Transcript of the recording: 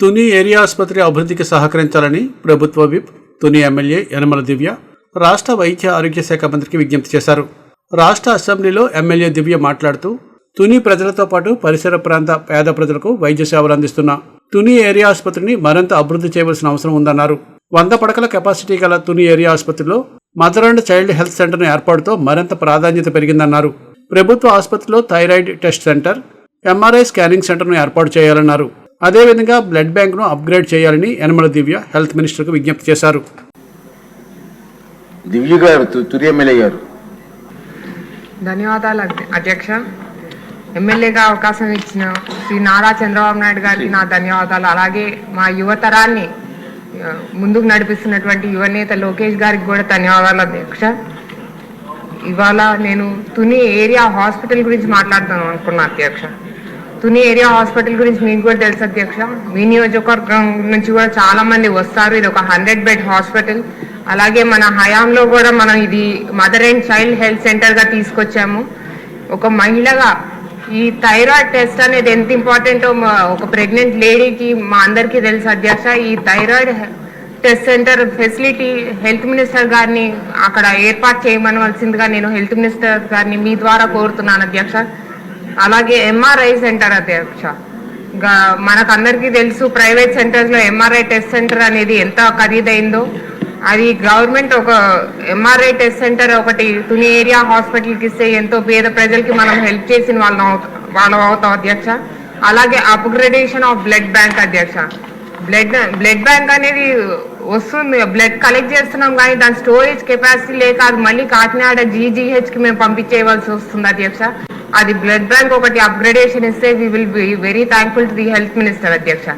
Tuni area ఆసుపత్రి అభివృద్ధికి సహకరించాలని ప్రభుత్వ విప్ తుని ఎమ్మెల్యే యనమల దివ్య రాష్ట్ర వైద్య ఆరోగ్య శాఖ మంత్రికి విజ్ఞప్తి చేశారు. రాష్ట్ర అసెంబ్లీలో ఎమ్మెల్యే దివ్య మాట్లాడుతూ తుని ప్రజలతో పాటు పరిసర ప్రాంత పేద ప్రజలకు వైద్య సేవలు అందిస్తున్న. తుని ఏరియా ఆసుపత్రిని మరింత అభివృద్ధి చేయవలసిన అవసరం ఉందన్నారు. వంద పడకల కెపాసిటీ గల తుని ఏరియా ఆసుపత్రిలో మదర్ అండ్ చైల్డ్ హెల్త్ సెంటర్ను ఏర్పాటుతో మరింత ప్రాధాన్యత పెరిగిందన్నారు. ప్రభుత్వ ఆసుపత్రిలో thyroid test centre MRI scanning సెంటర్ను ఏర్పాటు చేయాలన్నారు. అదేవిధంగా బ్లడ్ బ్యాంక్ను అప్గ్రేడ్ చేయాలని యనమల దివ్య హెల్త్ మినిస్టర్కు విజ్ఞప్తి చేశారు. దివ్య గారు తురి ఎమ్మెల్యే గారు. ధన్యవాదాలు అధ్య- అధ్యక్ష. ఎమ్మెల్యేగా అవకాశం ఇచ్చిన శ్రీ నారా చంద్రబాబు నాయుడు గారికి నా ధన్యవాదాలు. అలాగే మా యువతరాన్ని ముందుకు నడిపిస్తున్నటువంటి యువనేత లోకేష్ గారికి కూడా ధన్యవాదాలు అధ్యక్ష. ఇవాళ నేను తుని ఏరియా హాస్పిటల్ గురించి మాట్లాడదాం అనుకున్నా అధ్యక్ష. తుని ఏరియా హాస్పిటల్ గురించి మీకు కూడా తెలుసు అధ్యక్ష. మీ నియోజకవర్గం నుంచి కూడా చాలా మంది వస్తారు. ఇది ఒక హండ్రెడ్ బెడ్ హాస్పిటల్. అలాగే మన హయాంలో కూడా మనం ఇది మదర్ అండ్ చైల్డ్ హెల్త్ సెంటర్గా తీసుకొచ్చాము. ఒక మహిళగా ఈ థైరాయిడ్ టెస్ట్ అనేది ఎంత ఇంపార్టెంటో ఒక ప్రెగ్నెంట్ లేడీకి మా అందరికీ తెలుసు అధ్యక్ష. ఈ thyroid test centre facility health minister గారిని అక్కడ ఏర్పాటు చేయమనవలసిందిగా నేను హెల్త్ మినిస్టర్ గారిని మీ ద్వారా కోరుతున్నాను అధ్యక్ష. అలాగే ఎంఆర్ఐ సెంటర్ అధ్యక్ష మనకందరికీ తెలుసు ప్రైవేట్ సెంటర్స్లో ఎంఆర్ఐ టెస్ట్ సెంటర్ అనేది ఎంత ఖరీదైందో. అది గవర్నమెంట్ ఒక ఎంఆర్ఐ టెస్ట్ సెంటర్ ఒకటి తుని ఏరియా హాస్పిటల్కి ఇస్తే ఎంతో పేద ప్రజలకి మనం హెల్ప్ చేసిన వాళ్ళం వాళ్ళం అవుతాం అధ్యక్ష. అలాగే అప్గ్రేడేషన్ ఆఫ్ బ్లడ్ బ్యాంక్ అధ్యక్ష. బ్లడ్ బ్లడ్ బ్యాంక్ అనేది వస్తుంది బ్లడ్ కలెక్ట్ చేస్తున్నాం కానీ దాని స్టోరేజ్ కెపాసిటీ లేక అది మళ్ళీ కాకినాడ జీజీహెచ్కి మేము పంపించేయవలసి వస్తుంది అధ్యక్ష. అది బ్లడ్ బ్యాంక్ ఒకటి అప్గ్రేడేషన్ ఇస్తే we will be very thankful to the health minister అధ్యక్ష.